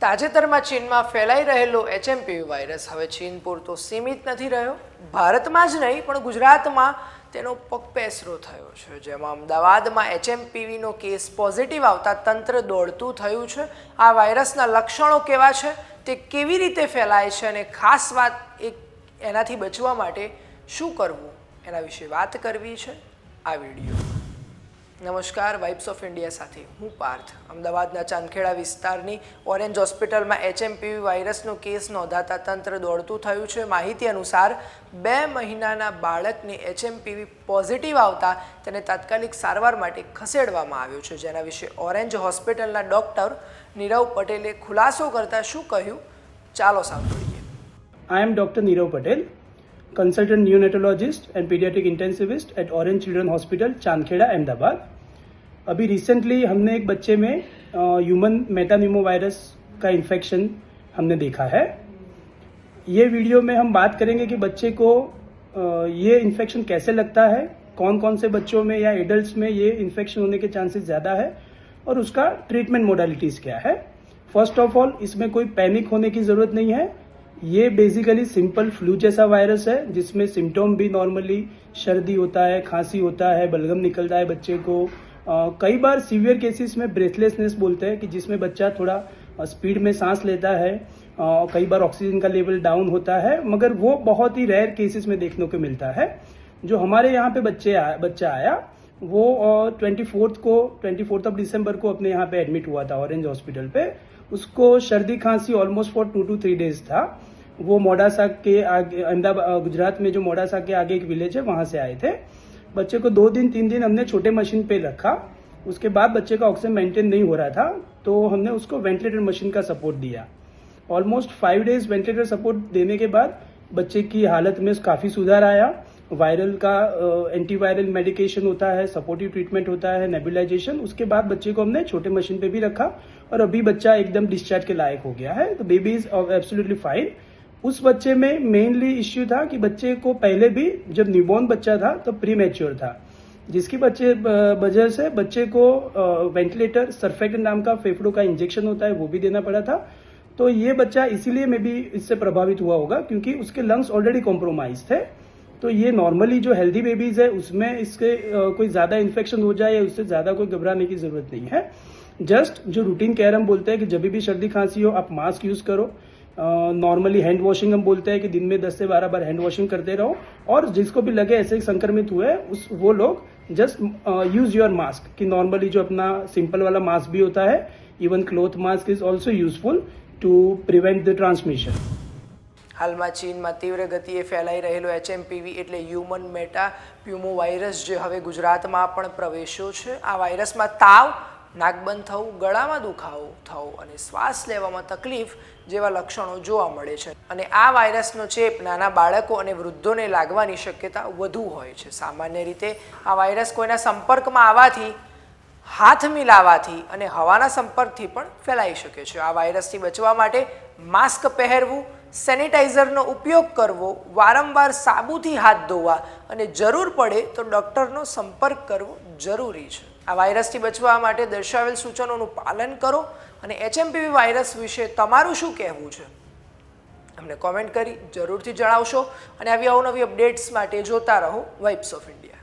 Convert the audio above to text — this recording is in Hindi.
તાજેતરમાં ચીનમાં ફેલાઈ રહેલો એચએમપીવી વાયરસ. હવે ચીન પૂરતો સીમિત નથી રહ્યો. ભારતમાં જ નહીં, પણ ગુજરાતમાં તેનો પગપેસરો થયો છે. જેમાં અમદાવાદમાં એચએમપીવીનો કેસ પોઝિટિવ આવતા તંત્ર દોડતું થયું છે. આ વાયરસના લક્ષણો કેવા છે? તે કેવી રીતે ફેલાય છે? અને ખાસ વાત એક એનાથી બચવા માટે શું કરવું? એના વિશે વાત કરવી છે આ વીડિયો. નમસ્કાર વાઇબ્સ ઓફ ઇન્ડિયા સાથે હું પાર્થ. અમદાવાદના ચાંદખેડા વિસ્તારની ઓરેન્જ હોસ્પિટલમાં એચએમપીવી વાયરસનો કેસ નોંધાતા તંત્ર દોડતું થયું છે. માહિતી અનુસાર બે મહિનાના બાળકને એચએમપીવી પોઝિટિવ આવતા તેને તાત્કાલિક સારવાર માટે ખસેડવામાં આવ્યો છે. જેના વિશે ઓરેન્જ હોસ્પિટલના ડોક્ટર નીરવ પટેલે ખુલાસો કરતાં શું કહ્યું? ચાલો સાંભળીએ. I am doctor Nirav Patel, consultant neonatologist and pediatric intensivist at Orange Children Hospital, Chandkheda Ahmedabad अभी रिसेंटली हमने एक बच्चे में ह्यूमन मेटानिमो वायरस का इन्फेक्शन हमने देखा है। ये वीडियो में हम बात करेंगे कि बच्चे को अ, ये इन्फेक्शन कैसे लगता है कौन कौन से बच्चों में या एडल्ट में ये इन्फेक्शन होने के चांसेस ज़्यादा है और उसका ट्रीटमेंट मोडालिटीज़ क्या है। फ़र्स्ट ऑफ़ ऑल इसमें कोई पैनिक होने की ज़रूरत नहीं है। ये बेसिकली सिंपल फ्लू जैसा वायरस है जिसमें सिम्टोम भी नॉर्मली सर्दी होता है खांसी होता है बलगम निकलता है बच्चे को। अ, कई बार सीवियर केसेस में ब्रेथलेसनेस बोलते हैं कि जिसमें बच्चा थोड़ा स्पीड में सांस लेता है अ, कई बार ऑक्सीजन का लेवल डाउन होता है मगर वो बहुत ही रेयर केसेस में देखने को मिलता है। जो हमारे यहाँ पे बच्चे आ, बच्चा आया वो ट्वेंटी फोर्थ को ट्वेंटी फोर्थ ऑफ़ दिसंबर को अपने यहाँ पे एडमिट हुआ था ऑरेंज हॉस्पिटल पे। उसको सर्दी खांसी almost for two two three days था। वो मोडासा के आगे, अहमदाबाद गुजरात में जो मोडासा के आगे एक विलेज है, वहाँ से आए थे। बच्चे को दो दिन, तीन दिन हमने छोटे मशीन पे रखा। उसके बाद बच्चे का ऑक्सीजन मेंटेन नहीं हो रहा था तो हमने उसको वेंटिलेटर मशीन का सपोर्ट दिया। Almost five days ventilator support देने के बाद बच्चे की हालत में काफ़ी सुधार आया। वायरल का एंटीवायरल मेडिकेशन होता है सपोर्टिव ट्रीटमेंट होता है नेबुलाइजेशन उसके बाद बच्चे को हमने छोटे मशीन पे भी रखा और अभी बच्चा एकदम डिस्चार्ज के लायक हो गया है। तो बेबी इज़ एब्सोल्युटली फाइन उस बच्चे में मेनली इश्यू था कि बच्चे को पहले भी जब न्यूबॉर्न बच्चा था तो प्री मैच्योर था, जिसकी बच्चे वजह से बच्चे को वेंटिलेटर सरफेक्ट नाम का फेफड़ों का इंजेक्शन होता है, वो भी देना पड़ा था। तो ये बच्चा इसीलिए में भी इससे प्रभावित हुआ होगा क्योंकि उसके लंग्स ऑलरेडी कॉम्प्रोमाइज थे तो ये नॉर्मली जो हेल्दी बेबीज है, उसमें इसके कोई ज़्यादा इन्फेक्शन हो जाए या उससे ज़्यादा कोई घबराने की ज़रूरत नहीं है। जस्ट जो रूटीन केयर हम बोलते हैं कि जब भी सर्दी खांसी हो, आप मास्क यूज़ करो। नॉर्मली हैंड वॉशिंग हम बोलते हैं कि दिन में 10 से 12 बार हैंड वॉशिंग करते रहो। और जिसको भी लगे ऐसे संक्रमित हुए, उस, वो लोग जस्ट यूज़ योर मास्क कि नॉर्मली जो अपना सिंपल वाला मास्क भी होता है even cloth mask is also useful to prevent the transmission હાલમાં ચીનમાં તીવ્ર ગતિએ ફેલાઈ રહેલો એચએમપીવી એટલે હ્યુમન મેટા પ્યુમો વાયરસ જે હવે ગુજરાતમાં પણ પ્રવેશ્યો છે. આ વાયરસમાં તાવ, નાકબંધ થવું, ગળામાં દુખાવો થવો અને શ્વાસ લેવામાં તકલીફ જેવા લક્ષણો જોવા મળે છે. અને આ વાયરસનો ચેપ નાના બાળકો અને વૃદ્ધોને લાગવાની શક્યતા વધુ હોય છે. સામાન્ય રીતે આ વાયરસ કોઈના સંપર્કમાં આવવાથી, હાથ મિલાવાથી અને હવાના સંપર્કથી પણ ફેલાઈ શકે છે. આ વાયરસથી બચવા માટે માસ્ક પહેરવું સેનિટાઈઝરનો ઉપયોગ કરવો, વારંવાર સાબુથી હાથ ધોવા અને જરૂર પડે તો ડૉક્ટરનો સંપર્ક કરવો જરૂરી છે. આ વાયરસથી બચવા માટે દર્શાવેલ સૂચનોનું પાલન કરો અને એચએમપીવી વાયરસ વિશે તમારું શું કહેવું છે? અમને કોમેન્ટ કરી જરૂરથી જણાવશો અને આવી અવનવી અપડેટ્સ માટે જોતા રહો વાઇબ્સ ઓફ ઇન્ડિયા